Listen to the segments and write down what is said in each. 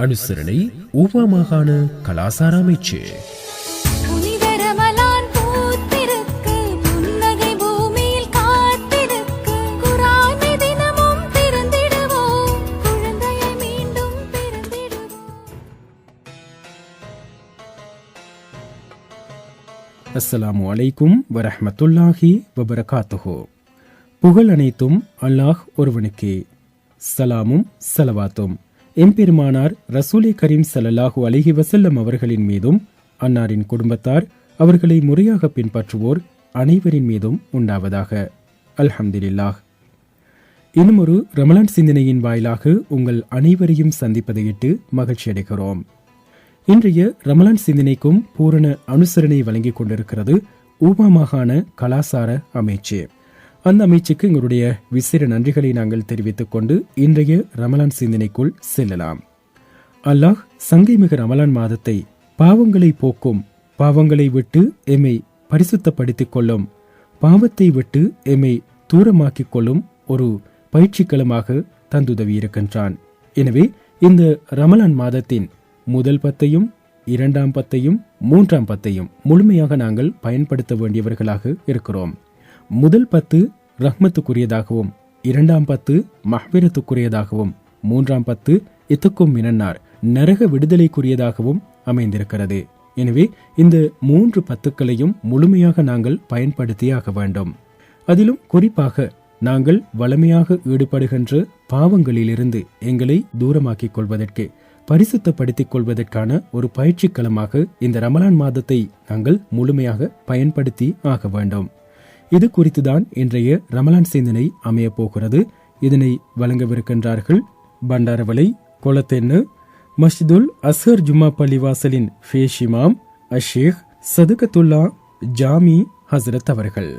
அனுசரணை ஊவா மாகாண கலாசார அமைச்சு. அஸ்ஸலாமு அலைக்கும் வரஹ்மத்துல்லாஹி வபரகாத்துஹு. புகழ் அனைத்தும் அல்லாஹ் ஒருவனுக்கே. சலாமும் சலவாத்தும். எம்பெருமானார் ரசூலே கரீம் ஸல்லல்லாஹு அலிஹி வசல்லம் அவர்களின் மீதும் அன்னாரின் குடும்பத்தார் அவர்களை முறையாக பின்பற்றுவோர் அனைவரின் மீதும் உண்டாவதாக. அல்ஹம்துலில்லாஹ். இன்னும் ஒரு ரமலான் சிந்தனையின் வாயிலாக உங்கள் அனைவரையும் சந்திப்பதையிட்டு மகிழ்ச்சி அடைகிறோம். இன்றைய ரமலான் சிந்தனைக்கும் பூரண அனுசரணை வழங்கிக் கொண்டிருக்கிறது ஊபா மாகாண கலாசார அமைச்சு. அந்த அமைச்சுக்கு எங்களுடைய விசேட நன்றிகளை நாங்கள் தெரிவித்துக் கொண்டு இன்றைய ரமலான் சிந்தனைக்குள் செல்லலாம். அல்லாஹ் சங்கை மிகு ரமலான் மாதத்தை பாவங்களை போக்கும் பாவங்களை விட்டு எம்மை பரிசுத்தப்படுத்திக் கொள்ளும் பாவத்தை விட்டு எம்மை தூரமாக்கிக் கொள்ளும் ஒரு பயிற்சிக்களமாக தந்துதவியிருக்கின்றான் எனவே இந்த ரமலான் மாதத்தின் முதல் பத்தையும் இரண்டாம் பத்தையும் மூன்றாம் பத்தையும் முழுமையாக நாங்கள் பயன்படுத்த வேண்டியவர்களாக இருக்கிறோம். முதல் பத்து ரஹ்மத்துக்குரியதாகவும் இரண்டாம் பத்து மஹ்விரத்துக்குரியதாகவும் மூன்றாம் பத்து இத்துக்கும் மினன்னார் நரக விடுதலைக்குரியதாகவும் அமைந்திருக்கிறது. எனவே இந்த மூன்று பத்துக்களையும் முழுமையாக நாங்கள் பயன்படுத்தியாக வேண்டும். அதிலும் குறிப்பாக நாங்கள் வளமையாக ஈடுபடுகின்ற பாவங்களிலிருந்து எங்களை தூரமாக்கிக் கொள்வதற்கு பரிசுத்தப்படுத்திக் கொள்வதற்கான ஒரு பயிற்சிக்களமாக இந்த ரமலான் மாதத்தை நாங்கள் முழுமையாக பயன்படுத்தி ஆக வேண்டும். இது குறித்துதான் இன்றைய ரமலான் சிந்தனை அமையப் போகிறது. இதனை வழங்கவிருக்கின்றார்கள் பண்டாரவளை கொலத்தென்னு மஸ்ஜிதுல் அசர் ஜும்மா பள்ளிவாசலின் ஃபேஷிமாம் அஷேக் சதுகத்துல்லா ஜாமி ஹசரத் அவர்கள்.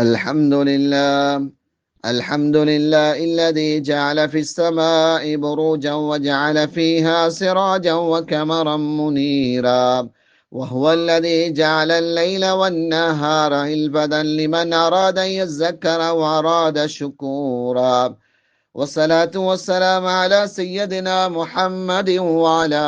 அல்ஹம்துலில்லா الحمد لله الذي جعل في السماء بروجا وجعل فيها سراجا وكمرا منيرا وهو الذي جعل الليل والنهار البدا لمن أراد أن يذكر وأراد شكورا. والصلاة والسلام على سيدنا محمد وعلى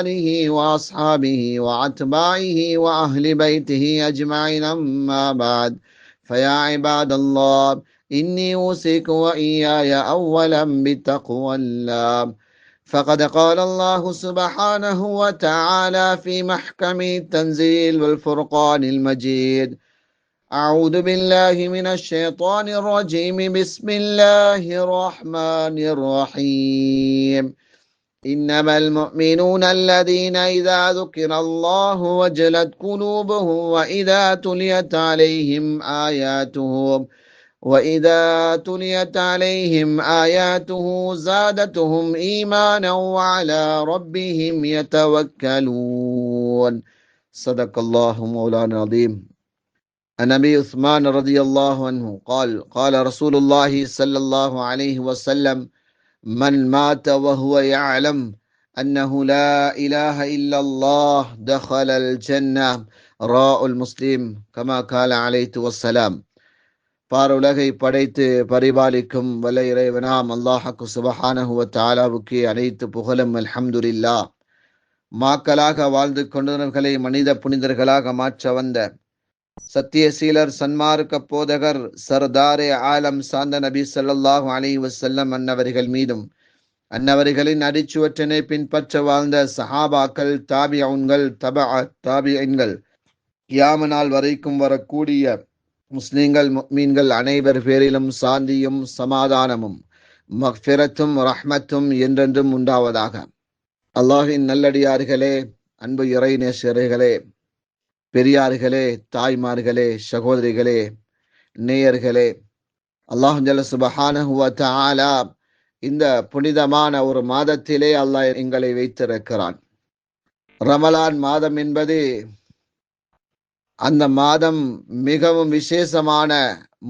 آله وأصحابه وأتباعه وأهل بيته أجمعين أما بعد. فيا عباد الله إني أوصيكم وإياي أولا بتقوى الله. فقد قال الله سبحانه وتعالى في محكم التنزيل والفرقان المجيد. أعوذ بالله من الشيطان الرجيم. بسم الله الرحمن الرحيم. إنما المؤمنون الذين إذا ذكر الله وجلت قلوبهم وإذا تليت عليهم آياته وإذا تليت عليهم آياته زادتهم إيمانا وعلى ربهم يتوكلون. صدق الله مولانا العظيم. عن أبي عثمان رضي الله عنه قال قال رسول الله صلى الله عليه وسلم من مات وهو يعلم أنه لا إله إلا الله دخل الجنة. راء المسلم كما قال عليه والسلام. பாருலகை படைத்து பரிபாலிக்கும் வல்ல இறைவனாம் அல்லாஹாக்கு சுபஹானஹுவ தாலாவுக்கு அனைத்து புகழும் அல்ஹம்துலில்லா. மாக்களாக வாழ்ந்து கொண்டவர்களை மனித புனிதர்களாக மாற்ற வந்த சத்தியசீலர் சன்மார்க்க போதகர் சர்தாரே ஆலம் சாந்த நபி சல்லாஹூ அலி வசல்லம் அன்னவர்கள் மீதும் அன்னவர்களின் அடிச்சுவற்றினை பின்பற்ற வாழ்ந்த சஹாபாக்கள் தாபியவுன்கள் தப தாபியன்கள் யாமனால் வரைக்கும் வரக்கூடிய முஸ்லிம்கள் மீன்கள் அனைவர் பேரிலும் சாந்தியும் சமாதானமும் மஃபிரத்தும் ரஹ்மத்தும் என்றென்றும் உண்டாவதாக. அல்லாஹின் நல்லடியார்களே அன்பு இறை நேசர்களே பெரியார்களே தாய்மார்களே சகோதரிகளே நேயர்களே அல்லாஹ் ஜல்ல சுபஹானஹு இந்த புனிதமான ஒரு மாதத்திலே அல்லாஹ் எங்களை வைத்திருக்கிறான். ரமலான் மாதம் என்பது அந்த மாதம் மிகவும் விசேஷமான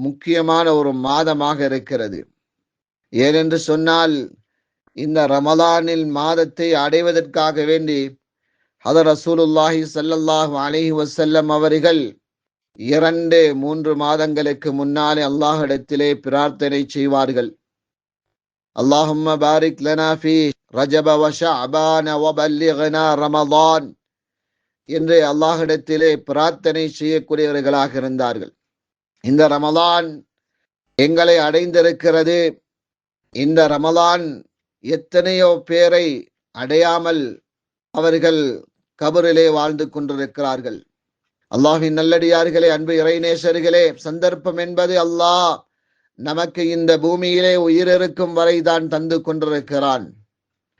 முக்கியமான ஒரு மாதமாக இருக்கிறது. ஏனென்று சொன்னால் இந்த ரமலானில் மாதத்தை அடைவதற்காக வேண்டி ஹதர் ரசூலுல்லாஹி ஸல்லல்லாஹு அலைஹி வஸல்லம் அவர்கள் இரண்டு மூன்று மாதங்களுக்கு முன்னாலே அல்லாஹிடத்திலே பிரார்த்தனை செய்வார்கள். அல்லாஹும்ம பாரிக் லனா ஃபி ரஜப வ ஷஅபான ரமலான் என்று அல்லாஹிடத்திலே பிரார்த்தனை செய்யக்கூடியவர்களாக இருந்தார்கள். இந்த ரமலான் எங்களை அடைந்திருக்கிறது. இந்த ரமலான் எத்தனையோ பேரை அடையாமல் அவர்கள் கபரிலே வாழ்ந்து கொண்டிருக்கிறார்கள். அல்லாஹின் நல்லடியார்களே அன்பு இறைநேசர்களே சந்தர்ப்பம் என்பது அல்லாஹ் நமக்கு இந்த பூமியிலே உயிர் இருக்கும் வரை தான் தந்து கொண்டிருக்கிறான்.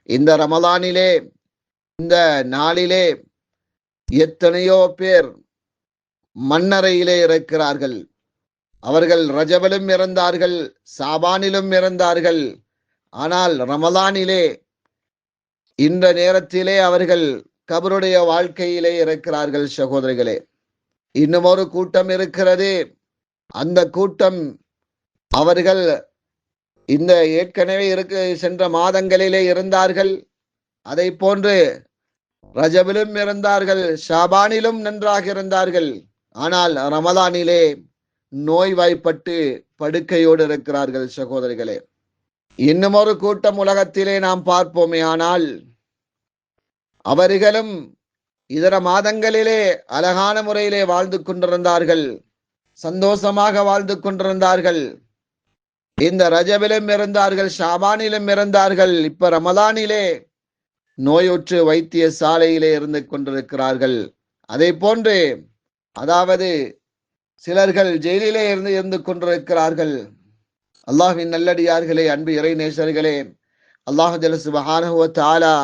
இந்த ரமலானிலே இந்த நாளிலே எத்தனையோ பேர் மண்ணறையிலே இறக்கிறார்கள். அவர்கள் ரஜபலும் இறந்தார்கள் சாபானிலும் இறந்தார்கள். ஆனால் ரமலானிலே இந்த நேரத்திலே அவர்கள் கபருடைய வாழ்க்கையிலே இறக்கிறார்கள் சகோதரிகளே. இன்னும் ஒரு கூட்டம் இருக்கிறது. அந்த கூட்டம் அவர்கள் இந்த ஏற்கனவே இருக்க சென்ற மாதங்களிலே இருந்தார்கள். அதை போன்று ரஜபிலும் இருந்தார்கள் ஷாபானிலும் நன்றாக இருந்தார்கள். ஆனால் ரமலானிலே நோய்வாய்ப்பட்டு படுக்கையோடு இருக்கிறார்கள் சகோதரிகளே. இன்னும் ஒரு கூட்டம் உலகத்திலே நாம் பார்ப்போமே. ஆனால் அவர்களும் இதர மாதங்களிலே அழகான முறையிலே வாழ்ந்து கொண்டிருந்தார்கள். சந்தோஷமாக வாழ்ந்து கொண்டிருந்தார்கள். இந்த ரஜபிலும் இருந்தார்கள் ஷாபானிலும் இருந்தார்கள். இப்ப ரமலானிலே நோயுற்று வைத்திய சாலையிலே இருந்து கொண்டிருக்கிறார்கள். அதே போன்று அதாவது சிலர்கள் ஜெயிலிலே இருந்து இருந்து கொண்டிருக்கிறார்கள். அல்லாஹின் நல்லடியார்களே அன்பு இறைநேசர்களே அல்லாஹ் ஜலசுபஹானஹுவ தாலா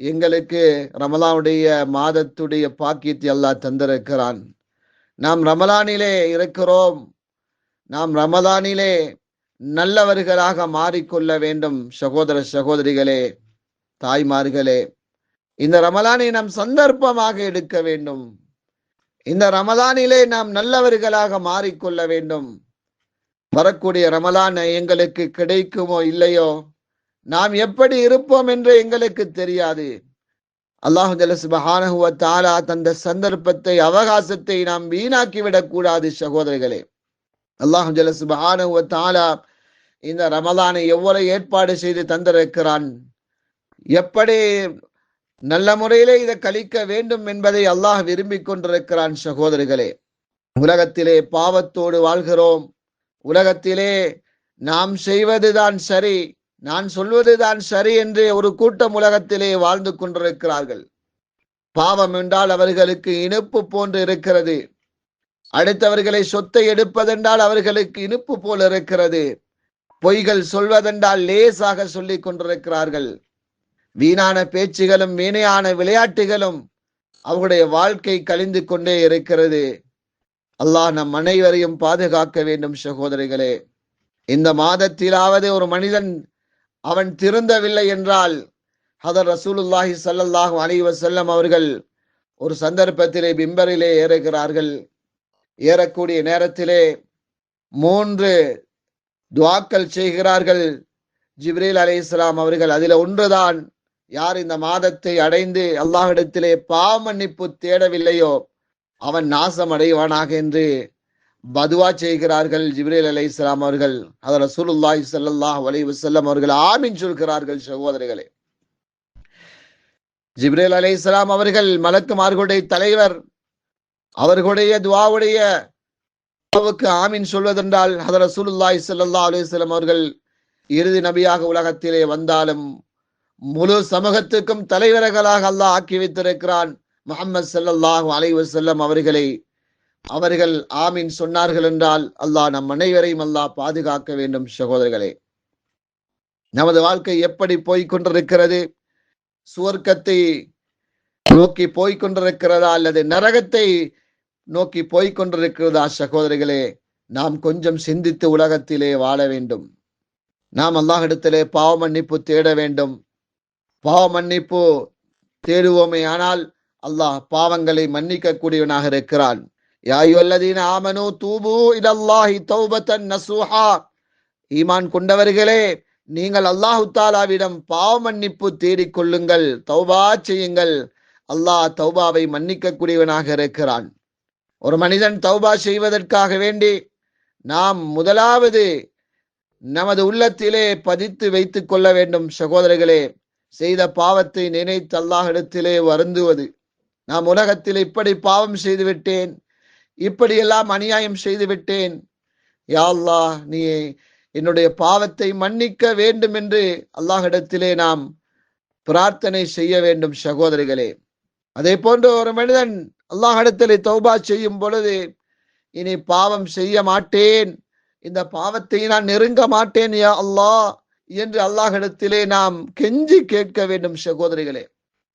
எங்களுக்கு ரமலானுடைய மாதத்துடைய பாக்கியத்தை அல்லாஹ் தந்திருக்கிறான். நாம் ரமலானிலே இருக்கிறோம். நாம் ரமலானிலே நல்லவர்களாக மாறிக்கொள்ள வேண்டும். சகோதர சகோதரிகளே தாய்மார்களே இந்த ரமலானை நாம் சந்தர்ப்பமாக எடுக்க வேண்டும். இந்த ரமலானிலே நாம் நல்லவர்களாக மாறிக்கொள்ள வேண்டும். வரக்கூடிய ரமலான் எங்களுக்கு கிடைக்குமோ இல்லையோ? நாம் எப்படி இருப்போம் என்று எங்களுக்கு தெரியாது. அல்லாஹு ஜலசுபஹானஹுவ தாலா தந்த சந்தர்ப்பத்தை அவகாசத்தை நாம் வீணாக்கி விடக்கூடாது சகோதரிகளே அல்லாஹு ஜலசுபஹானஹுவ தாலா இந்த ரமலானை எவ்வளவு ஏற்பாடு செய்து தந்திருக்கிறான்? எப்படி நல்ல முறையிலே இதை கழிக்க வேண்டும் என்பதை அல்லாஹ் விரும்பி கொண்டிருக்கிறான் சகோதரிகளே. உலகத்திலே பாவத்தோடு வாழ்கிறோம். உலகத்திலே நாம் செய்வதுதான் சரி நான் சொல்வதுதான் சரி என்று ஒரு கூட்டம் உலகத்திலே வாழ்ந்து கொண்டிருக்கிறார்கள். பாவம் என்றால் அவர்களுக்கு இனிப்பு போன்று இருக்கிறது. அடுத்தவர்களை சொத்தை எடுப்பதென்றால் அவர்களுக்கு இனிப்பு போல் இருக்கிறது. பொய்கள் சொல்வதென்றால் லேசாக சொல்லிக் கொண்டிருக்கிறார்கள். வீணான பேச்சுகளும் வீணையான விளையாட்டுகளும் அவருடைய வாழ்க்கை கழிந்து கொண்டே இருக்கிறது. அல்லாஹ் நம் அனைவரையும் பாதுகாக்க வேண்டும் சகோதரிகளே. இந்த மாதத்திலாவது ஒரு மனிதன் அவன் திருந்தவில்லை என்றால் ஹதர் ரசூலுல்லாஹி சல்லல்லாஹு அலைவ செல்லம் அவர்கள் ஒரு சந்தர்ப்பத்திலே பிம்பரிலே ஏறுகிறார்கள். ஏறக்கூடிய நேரத்திலே மூன்று துவாக்கள் செய்கிறார்கள். ஜிப்ரீல் இஸ்லாம் அவர்கள் அதில் ஒன்றுதான் யார் இந்த மாதத்தை அடைந்து அல்லாஹிடத்திலே பாவ மன்னிப்பு தேடவில்லையோ அவன் நாசம் அடைவானாக என்று பதுவா செய்கிறார்கள் ஜிப்ரேல் அலை இஸ்லாம் அவர்கள். அதில் ரசூலுல்லாஹி சல்லாஹ் அலி வசல்லம் அவர்கள் ஆமின் சொல்கிறார்கள் சகோதரிகளே ஜிப்ரேல் அலை இஸ்லாம் அவர்கள் மலக்குமார்களுடைய தலைவர். அவர்களுடைய துவாவுடைய துவாவுக்கு ஆமீன் சொல்வதென்றால் ஹதர் ரசூலுல்லாஹி ஸல்லல்லாஹு அலைஹி அவர்கள் இறுதி நபியாக உலகத்திலே வந்தாலும் முழு சமூகத்துக்கும் தலைவர்களாக அல்லாஹ் ஆக்கி வைத்திருக்கிறான் முகமது சல்லாஹு அலைவசல்லம் அவர்களை. அவர்கள் ஆமீன் சொன்னார்கள் என்றால் அல்லாஹ் நம் அனைவரையும் அல்லாஹ் பாதுகாக்க வேண்டும் சகோதரர்களே. நமது வாழ்க்கை எப்படி போய்கொண்டிருக்கிறது சுவர்க்கத்தை நோக்கி போய்கொண்டிருக்கிறதா அல்லது நரகத்தை நோக்கி போய்கொண்டிருக்கிறதா சகோதரிகளே நாம் கொஞ்சம் சிந்தித்து உலகத்திலே வாழ வேண்டும். நாம் அல்லாஹிடத்திலே பாவ மன்னிப்பு தேட வேண்டும். பாவ மன்னிப்பு தேடுவோமே ஆனால் அல்லாஹ் பாவங்களை மன்னிக்க கூடியவனாக இருக்கிறான் யாயுவல்லதீன ஆமனு தூபு இதல்லாஹி தௌபத்தன் நசூஹா. ஈமான் கொண்டவர்களே நீங்கள் அல்லாஹு தாலாவிடம் பாவ மன்னிப்பு தேடிக் கொள்ளுங்கள் தௌபா செய்யுங்கள். அல்லாஹ் தௌபாவை மன்னிக்க கூடியவனாக இருக்கிறான். ஒரு மனிதன் தௌபா செய்வதற்காக வேண்டி நாம் முதலாவது நமது உள்ளத்திலே பதித்து வைத்துக் கொள்ள வேண்டும் சகோதரர்களே. செய்த பாவத்தை நினைத்து அல்லாஹிடத்திலே வருந்துவது. நாம் உலகத்தில் இப்படி பாவம் செய்து விட்டேன் இப்படியெல்லாம் அநியாயம் செய்து விட்டேன். யா அல்லாஹ் நீ என்னுடைய பாவத்தை மன்னிக்க வேண்டும் என்று அல்லாஹிடத்திலே நாம் பிரார்த்தனை செய்ய வேண்டும் சகோதரிகளே. அதே போன்று ஒரு மனிதன் அல்லாஹிடத்திலே தௌபா செய்யும் பொழுது இனி பாவம் செய்ய மாட்டேன் இந்த பாவத்தை நான் நெருங்க மாட்டேன் யா அல்லாஹ். என்று அல்லாஹிடத்திலே நாம் கெஞ்சி கேட்க வேண்டும் சகோதரிகளே.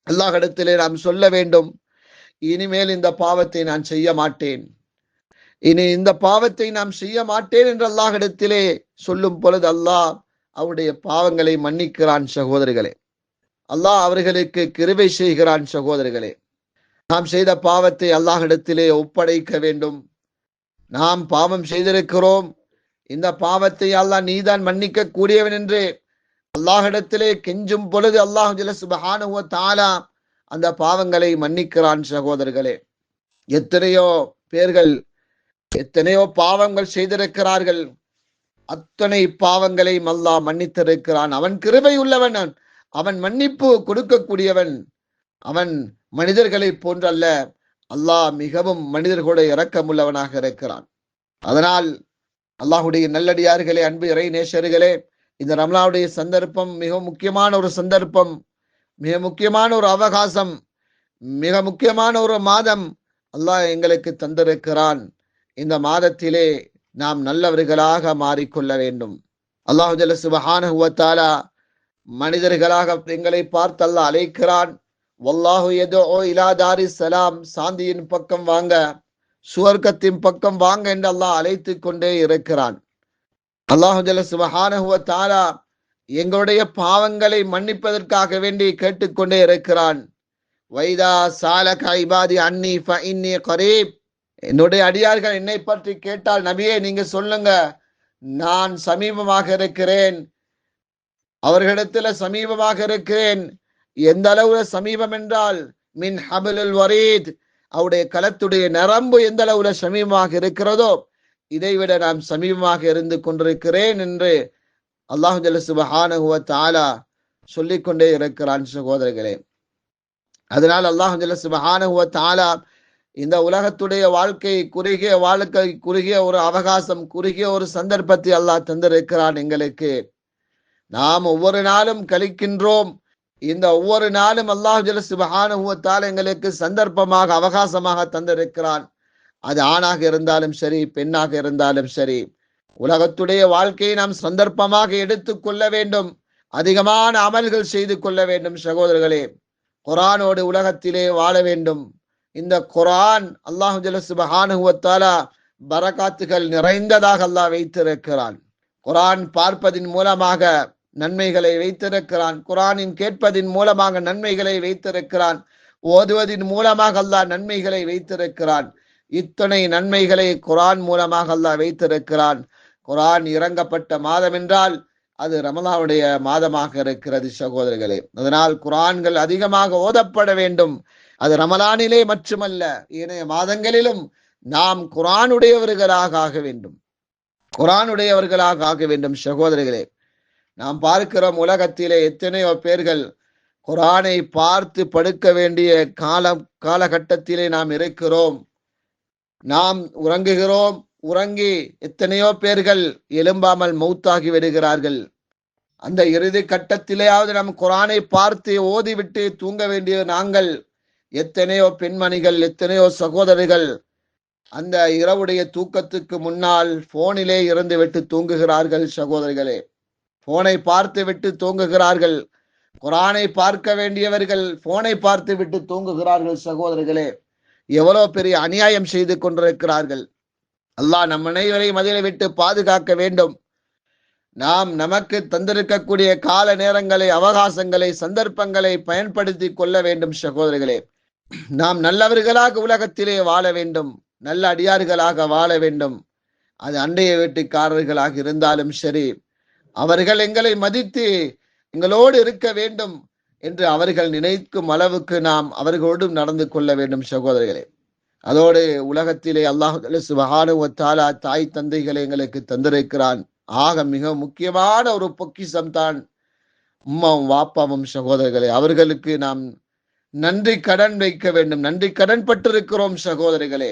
அல்லாஹிடத்திலே நாம் சொல்ல வேண்டும் இனிமேல் இந்த பாவத்தை நான் செய்ய மாட்டேன். இனி இந்த பாவத்தை நாம் செய்ய மாட்டேன் என்று அல்லாஹிடத்திலே சொல்லும் பொழுது அல்லாஹ் அவருடைய பாவங்களை மன்னிக்கிறான் சகோதரிகளே. அல்லாஹ் அவர்களுக்கு கிருவை செய்கிறான் சகோதரிகளே. நாம் செய்த பாவத்தை அல்லாஹிடத்திலே ஒப்படைக்க வேண்டும். நாம் பாவம் செய்திருக்கிறோம் இந்த பாவத்தை அல்லாஹ் நீதான் மன்னிக்க கூடியவன் என்று அல்லாஹிடத்திலே கெஞ்சும் பொழுது அல்லாஹ் ஜல சுபஹானுவ தாலா அந்த பாவங்களை மன்னிக்கிறான் சகோதரர்களே. எத்தனையோ பேர்கள் எத்தனையோ பாவங்கள் செய்திருக்கிறார்கள். அத்தனை பாவங்களையும் அல்லாஹ் மன்னித்திருக்கிறான். அவன் கிருபை உள்ளவன். அவன் மன்னிப்பு கொடுக்கக்கூடியவன். அவன் மனிதர்களை போன்றல்ல. அல்லாஹ் மிகவும் மனிதர்களுடைய இரக்கமுள்ளவனாக இருக்கிறான். அதனால் அல்லாஹுடைய நல்லடியார்களே அன்பு இறை நேசர்களே இந்த ரம்லாவுடைய சந்தர்ப்பம் மிக முக்கியமான ஒரு சந்தர்ப்பம் மிக முக்கியமான ஒரு அவகாசம் மிக முக்கியமான ஒரு மாதம் அல்லாஹ் எங்களுக்கு தந்திருக்கிறான். இந்த மாதத்திலே நாம் நல்லவர்களாக மாறிக்கொள்ள வேண்டும். அல்லாஹு ஜல சுபஹானஹு ஹுவத்தாலா மனிதர்களாக எங்களை பார்த்து அல்லாஹ் அழைக்கிறான். வல்லாஹு யதுஉ இலா தாரிஸ் சலாம் சாந்தியின் பக்கம் வாங்க. சுவர்க்கத்தின் பக்கம் வாங்க என்று அல்லாஹ் அழைத்து கொண்டே இருக்கிறான். அல்லாஹு சுபஹானஹுவ தாரா எங்களுடைய பாவங்களை மன்னிப்பதற்காக வேண்டி கேட்டுக்கொண்டே இருக்கிறான். வைதா சாலக இபாதி அன்னி ஃப இன்னி கரீப். என்னுடைய அடியார்கள் என்னை பற்றி கேட்டால் நபியே நீங்க சொல்லுங்க. நான் சமீபமாக இருக்கிறேன். அவர்களிடத்துல சமீபமாக இருக்கிறேன். எந்த அளவுல சமீபம் என்றால் மின் ஹபுல் வரீத். அவருடைய களத்துடைய நரம்பு எந்த அளவுல சமீபமாக இருக்கிறதோ இதைவிட நான் சமீபமாக இருந்து கொண்டிருக்கிறேன் என்று அல்லாஹு ஜல்ல தாலா சொல்லிக் கொண்டே இருக்கிறான் சகோதரர்களே. அதனால் அல்லாஹு ஜல்ல தாலா இந்த உலகத்துடைய வாழ்க்கை குறுகிய வாழ்க்கை குறுகிய ஒரு அவகாசம் குறுகிய ஒரு சந்தர்ப்பத்தை அல்லாஹ் தந்திருக்கிறான் எங்களுக்கு. நாம் ஒவ்வொரு நாளும் கழிக்கின்றோம். இந்த ஒவ்வொரு நாளும் அல்லாஹ் ஜல சுபஹானுவத்தால் எங்களுக்கு சந்தர்ப்பமாக அவகாசமாக தந்திருக்கிறான். அது ஆணாக இருந்தாலும் சரி பெண்ணாக இருந்தாலும் சரி. உலகத்துடைய வாழ்க்கையை நாம் சந்தர்ப்பமாக எடுத்துக்கொள்ள வேண்டும். அதிகமான அமல்கள் செய்து கொள்ள வேண்டும் சகோதரர்களே. குரானோடு உலகத்திலே வாழ வேண்டும். இந்த குரான் அல்லாஹு ஜல சுபஹானுவத்தாலா பரகாத்துகள் நிறைந்ததாக அல்லாஹ் வைத்திருக்கிறான். குரான் பார்ப்பதின் மூலமாக நன்மைகளை வைத்திருக்கிறான். குரானின் கேட்பதின் மூலமாக நன்மைகளை வைத்திருக்கிறான். ஓதுவதின் மூலமாக அல்லாஹ் நன்மைகளை வைத்திருக்கிறான். இத்தனை நன்மைகளை குரான் மூலமாக அல்லாஹ் வைத்திருக்கிறான். குரான் இறங்கப்பட்ட மாதம் என்றால் அது ரமலாவுடைய மாதமாக இருக்கிறது சகோதரர்களே. அதனால் குரான்கள் அதிகமாக ஓதப்பட வேண்டும். அது ரமலானிலே மட்டுமல்ல ஏனைய மாதங்களிலும் நாம் குரானுடையவர்களாக ஆக வேண்டும். குரானுடையவர்களாக ஆக வேண்டும் சகோதரர்களே. நாம் பார்க்கிறோம் உலகத்திலே எத்தனையோ பேர்கள் குரானை பார்த்து படுக்க வேண்டிய காலம் காலகட்டத்திலே நாம் இருக்கிறோம். நாம் உறங்குகிறோம். உறங்கி எத்தனையோ பேர்கள் எழும்பாமல் மௌத்தாகி விடுகிறார்கள். அந்த இறுதி கட்டத்திலேயாவது நம் குரானை பார்த்து ஓதிவிட்டு தூங்க வேண்டிய நாங்கள் எத்தனையோ பெண்மணிகள் எத்தனையோ சகோதரிகள் அந்த இரவுடைய தூக்கத்துக்கு முன்னால் போனிலே இருந்து விட்டு தூங்குகிறார்கள் சகோதரிகளே. போனை பார்த்து விட்டு தூங்குகிறார்கள். குரானை பார்க்க வேண்டியவர்கள் போனை பார்த்து விட்டு தூங்குகிறார்கள் சகோதரர்களே. எவ்வளவு பெரிய அநியாயம் செய்து கொண்டிருக்கிறார்கள். அல்லாஹ் நம் அனைவரையும் அதில் விட்டு பாதுகாக்க வேண்டும். நாம் நமக்கு தந்திருக்கக்கூடிய கால நேரங்களை அவகாசங்களை சந்தர்ப்பங்களை பயன்படுத்தி கொள்ள வேண்டும் சகோதரர்களே. நாம் நல்லவர்களாக உலகத்திலே வாழ வேண்டும். நல்ல அடியார்களாக வாழ வேண்டும். அது அண்டைய வீட்டுக்காரர்களாக இருந்தாலும் சரி அவர்கள் எங்களை மதித்து எங்களோடு இருக்க வேண்டும் என்று அவர்கள் நினைக்கும் அளவுக்கு நாம் அவர்களோடும் நடந்து கொள்ள வேண்டும் சகோதரர்களே. அதோடு உலகத்திலே அல்லாஹு சுபஹானுவத்தாலா தாய் தந்தைகளை எங்களுக்கு தந்திருக்கிறான். ஆக மிக முக்கியமான ஒரு பொக்கிஷம் தான் உம்மாவும் வாப்பாவும் சகோதரர்களே. அவர்களுக்கு நாம் நன்றி கடன் வைக்க வேண்டும். நன்றி கடன் பட்டிருக்கிறோம் சகோதரிகளே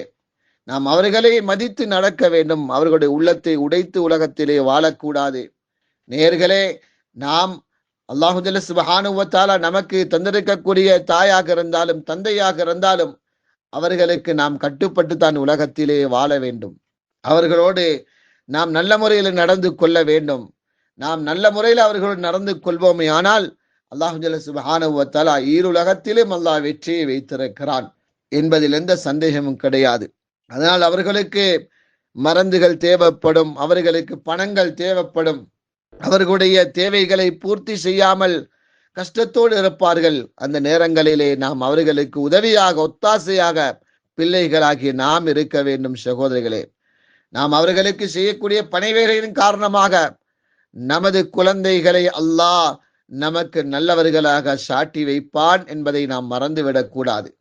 நாம் அவர்களை மதித்து நடக்க வேண்டும். அவர்களுடைய உள்ளத்தை உடைத்து உலகத்திலே வாழக்கூடாது. நேர்களே நாம் அல்லாஹுதல்ல சுபஹானுவத்தால நமக்கு தந்திருக்கக்கூடிய தாயாக இருந்தாலும் தந்தையாக இருந்தாலும் அவர்களுக்கு நாம் கட்டுப்பட்டு தான் உலகத்திலே வாழ வேண்டும். அவர்களோடு நாம் நல்ல முறையில் நடந்து கொள்ள வேண்டும். நாம் நல்ல முறையில் அவர்களோடு நடந்து கொள்வோமே ஆனால் அல்லாஹுஜல்ல சுபஹானுவத்தாலா ஈருலகத்திலும் அல்லாஹ் வெற்றியை வைத்திருக்கிறான் என்பதில் எந்த சந்தேகமும் கிடையாது. அதனால் அவர்களுக்கு மருந்துகள் தேவைப்படும் அவர்களுக்கு பணங்கள் தேவைப்படும் அவர்களுடைய தேவைகளை பூர்த்தி செய்யாமல் கஷ்டத்தோடு இருப்பார்கள். அந்த நேரங்களிலே நாம் அவர்களுக்கு உதவியாக ஒத்தாசையாக பிள்ளைகளாகி நாம் இருக்க வேண்டும் சகோதரிகளே. நாம் அவர்களுக்கு செய்யக்கூடிய பணிவேலையின் காரணமாக நமது குழந்தைகளை அல்லாஹ் நமக்கு நல்லவர்களாக சாட்டி வைப்பான் என்பதை நாம் மறந்துவிடக் கூடாது.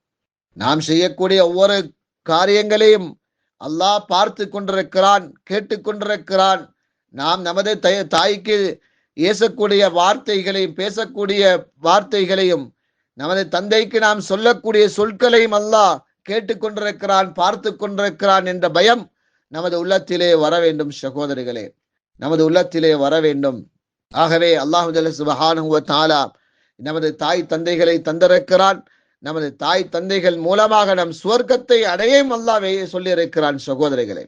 நாம் செய்யக்கூடிய ஒவ்வொரு காரியங்களையும் அல்லாஹ் பார்த்து கொண்டிருக்கிறான் கேட்டுக்கொண்டிருக்கிறான் நாம் நமது தாய்க்கு ஏசக்கூடிய வார்த்தைகளையும் பேசக்கூடிய வார்த்தைகளையும் நமது தந்தைக்கு நாம் சொல்லக்கூடிய சொற்களையும் அல்லாஹ் கேட்டுக்கொண்டிருக்கிறான் பார்த்து கொண்டிருக்கிறான் என்ற பயம் நமது உள்ளத்திலே வர வேண்டும் சகோதரிகளே. நமது உள்ளத்திலே வர வேண்டும். ஆகவே அல்லாஹு சுபஹானுவ தாலா நமது தாய் தந்தைகளை தந்திருக்கிறான். நமது தாய் தந்தைகள் மூலமாக நம் சுவர்க்கத்தை அடையும் அல்லாவே சொல்லியிருக்கிறான் சகோதரிகளே.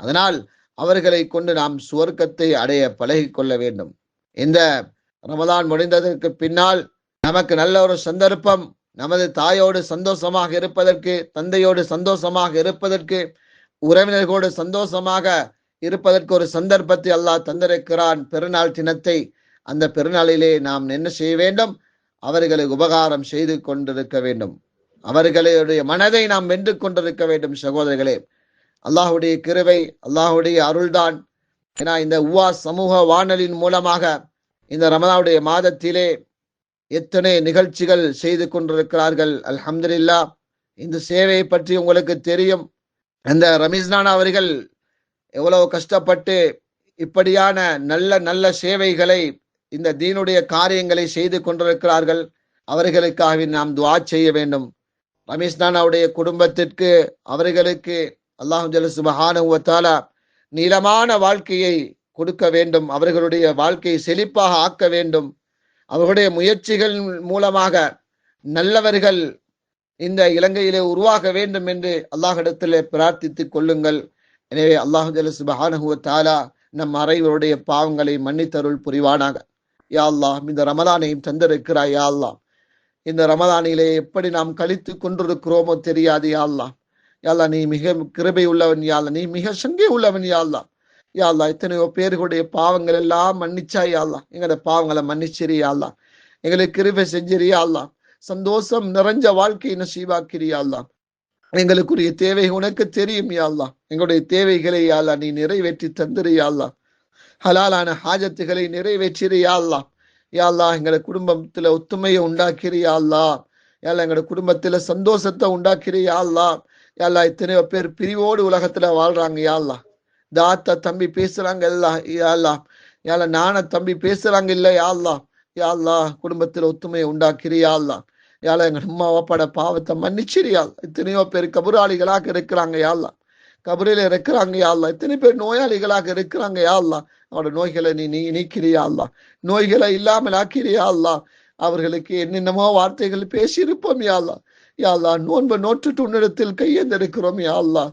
அதனால் அவர்களை கொண்டு நாம் சுவர்க்கத்தை அடைய பழகி கொள்ள வேண்டும். இந்த ரமதான் முடிந்ததற்கு பின்னால் நமக்கு நல்ல ஒரு சந்தர்ப்பம் நமது தாயோடு சந்தோஷமாக இருப்பதற்கு தந்தையோடு சந்தோஷமாக இருப்பதற்கு உறவினர்களோடு சந்தோஷமாக இருப்பதற்கு ஒரு சந்தர்ப்பத்தை அல்லாஹ் தந்திருக்கிறான். பெருநாள் தினத்தை அந்த பெருநாளிலே நாம் என்ன செய்ய வேண்டும்? அவர்களை உபகாரம் செய்து கொண்டிருக்க வேண்டும். அவர்களுடைய மனதை நாம் வென்று கொண்டிருக்க வேண்டும் சகோதரர்களே. அல்லாஹுடைய கிருவை அல்லாஹுடைய அருள்தான். ஏன்னா இந்த உவா சமூக வானொலியின் மூலமாக இந்த ரமதாவுடைய மாதத்திலே எத்தனை நிகழ்ச்சிகள் செய்து கொண்டிருக்கிறார்கள். அல்ஹம்துல்லா இந்த சேவையை பற்றி உங்களுக்கு தெரியும். அந்த ரமீஸ்னான் அவர்கள் எவ்வளவு கஷ்டப்பட்டு இப்படியான நல்ல நல்ல சேவைகளை இந்த தீனுடைய காரியங்களை செய்து கொண்டிருக்கிறார்கள். அவர்களுக்காக நாம் துவா செய்ய வேண்டும். ரமேஷ் நானாவுடைய குடும்பத்திற்கு அவர்களுக்கு அல்லாஹு ஜல்ல நீளமான வாழ்க்கையை கொடுக்க வேண்டும் அவர்களுடைய வாழ்க்கையை செழிப்பாக ஆக்க வேண்டும். அவர்களுடைய முயற்சிகள் மூலமாக நல்லவர்கள் இந்த இலங்கையிலே உருவாக வேண்டும் என்று அல்லாஹிடத்திலே பிரார்த்தித்துக் கொள்ளுங்கள். எனவே அல்லாஹு ஜல்ல சுபஹானஹு நம் அறைவருடைய பாவங்களை மன்னித்தருள் புரிவானாக. யா அல்லாஹ் இந்த ரமதானையும் தந்திருக்கிறாய் யா அல்லாம் இந்த ரமதானிலே எப்படி நாம் கழித்து கொண்டிருக்கிறோமோ தெரியாது யா அல்லாம் யாழ்லா நீ மிக கிருபை உள்ளவன் யாழ்லா நீ மிக சங்கை உள்ளவன் யா யாழ்லா எத்தனையோ பேர்களுடைய பாவங்கள் எல்லாம் மன்னிச்சா யா எங்களோட பாவங்களை மன்னிச்சிரு யா எங்களை எங்களுக்கு கிருபை செஞ்சிரு யா சந்தோஷம் நிறைஞ்ச வாழ்க்கையை நசீவாக்கிறியா யா எங்களுக்குரிய தேவை உனக்கு தெரியும் யா எங்களுடைய தேவைகளை யாழ்லா நீ நிறைவேற்றி தந்துரு யா ஹலாலான ஹாஜத்துகளை நிறைவேற்றிரு யா யாழ்லா எங்களோட குடும்பத்துல ஒத்துமையை உண்டாக்கிறியா அல்லாஹ் யாழ்லா எங்களோட குடும்பத்துல சந்தோஷத்தை உண்டாக்கிறியா அல்லாஹ் யா இத்தனையோ எத்தனையோ பேர் பிரிவோடு உலகத்துல வாழ்றாங்க யாழ்லா. தாத்தா தம்பி பேசுறாங்க எல்லாம் யாழ்லா. அல்லாஹ் நான தம்பி பேசுறாங்க இல்ல யாழ்லா. யாழ்லா குடும்பத்துல ஒத்துமையை உண்டாக்கிறியா யாழா யா எங்க அம்மா அப்பாட பாவத்தை மன்னிச்சிரியாள் எத்தனையோ பேர் கபுராளிகளாக இருக்கிறாங்க யாழ்லா. அல்லாஹ் கபரில இருக்கிறாங்க யாழ்லா. இத்தனை எத்தனை பேர் நோயாளிகளாக இருக்கிறாங்க யாழ்லா. அவரோட அவனோட நோய்களை நீ நீ நீக்கிறியா நோய்களை இல்லாமல் ஆக்கிறியா அவர்களுக்கு என்னென்னமோ வார்த்தைகள் பேசியிருப்போம் யாழ்லா. யாழ்லா நோன்பு நோன்பை நோற்றுட்டு உன்னிடத்தில் கையெழுந்திருக்கிறோம் யாழ்லா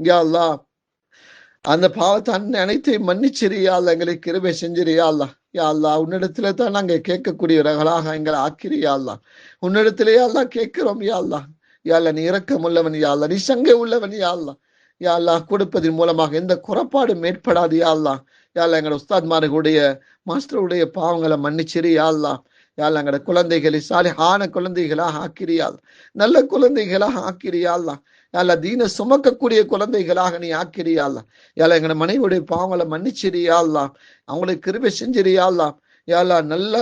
யாழ்லா அந்த பாவத்தை அன்னை அனைத்தையும் மன்னிச்சிரியா எங்களை எங்களுக்கு கிருபை செஞ்சிரியாள்லா யாழ்லா உன்னிடத்துல தான் நாங்க கேட்கக்கூடியவர்களாக எங்களை ஆக்கிரியா அல்லாஹ். உன்னிடத்திலேயே கேட்கிறோம் யாழ்லா அல்லாஹ். நீ இரக்கம் உள்ளவன் யாழ்லா நீ சங்கை உள்ளவன் யா யாழ்லா யா கொடுப்பதன் மூலமாக எந்த குறைபாடும் ஏற்படாது யா அல்லாஹ். யாழ்லா எங்களோட உஸ்தாத்மார்களுடைய மாஸ்டருடைய பாவங்களை மன்னிச்சிரு யாழ்லா யாழ் எங்களோட குழந்தைகளை சாலிஹான குழந்தைகளாக ஆக்கிறியால் நல்ல குழந்தைகளாக ஆக்கிறியால்லாம் யால தீன சுமக்கக்கூடிய குழந்தைகளாக நீ ஆக்கிரியாள்லா யால எங்களோட மனைவியுடைய பாவங்களை மன்னிச்சிரியாள்லாம் அவங்களுக்கு கிருபை செஞ்சிரியாள்லாம் யாழ்லா நல்ல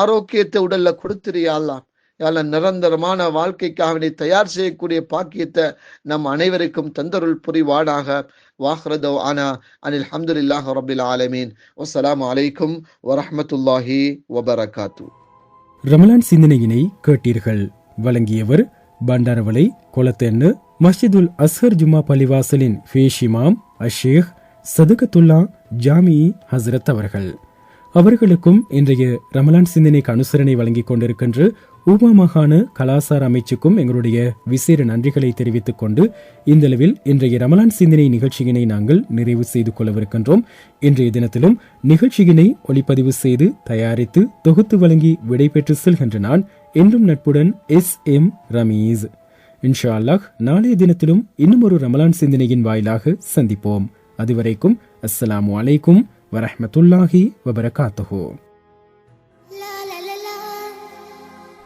ஆரோக்கியத்தை உடல்ல கொடுத்துறியாள்லாம் யாழ்லா நிரந்தரமான வாழ்க்கைக்காக நீ தயார் செய்யக்கூடிய பாக்கியத்தை நம் அனைவருக்கும் தந்தருள் புரிவாடாக வாஹ்ரதோ ஆனா அனில் ஹம்துல்லாஹ் ரபில் ஆலமீன். வஸ்ஸலாமு அலைக்கும் வரமத்துல்லாஹி வபரகாத்தூ. ரமலான் சிந்தனையினை கேட்டீர்கள். வழங்கியவர் பண்டாரவளை கொளத்தென்னு மஸ்ஜிதுல் அஸ்ஹர் ஜுமா பள்ளிவாசலின் ஃபேஷிமாம் அஷேக் சதுகத்துல்லா ஜாமி ஹசரத் அவர்கள். அவர்களுக்கும் இன்றைய ரமலான் சிந்தனைக்கு அனுசரணை வழங்கிக் கொண்டிருக்கின்ற உபா மாகாண கலாசார அமைச்சுக்கும் எங்களுடைய விசேட நன்றிகளை தெரிவித்துக் கொண்டு இந்தளவில் இன்றைய ரமலான் சிந்தனை நிகழ்ச்சியினை நாங்கள் நிறைவு செய்து கொள்ளவிருக்கின்றோம். இன்றைய தினத்திலும் நிகழ்ச்சியினை ஒளிப்பதிவு செய்து தயாரித்து தொகுத்து வழங்கி விடைபெற்று செல்கின்ற நான் என்றும் நட்புடன் எஸ் எம் ரமீஸ். இன்ஷா அல்லாஹ் நாளைய தினத்திலும் இன்னும் ஒரு ரமலான் சிந்தனையின் வாயிலாக சந்திப்போம். அதுவரைக்கும் அஸ்ஸலாமு அலைக்கும் வரஹ்மத்துல்லாஹி வபரகாத்துஹு.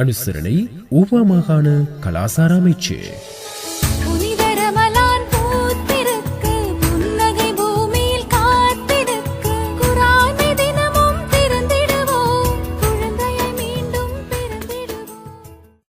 அனுசரணை ஊவா மாகாண கலாசார அமைச்சு.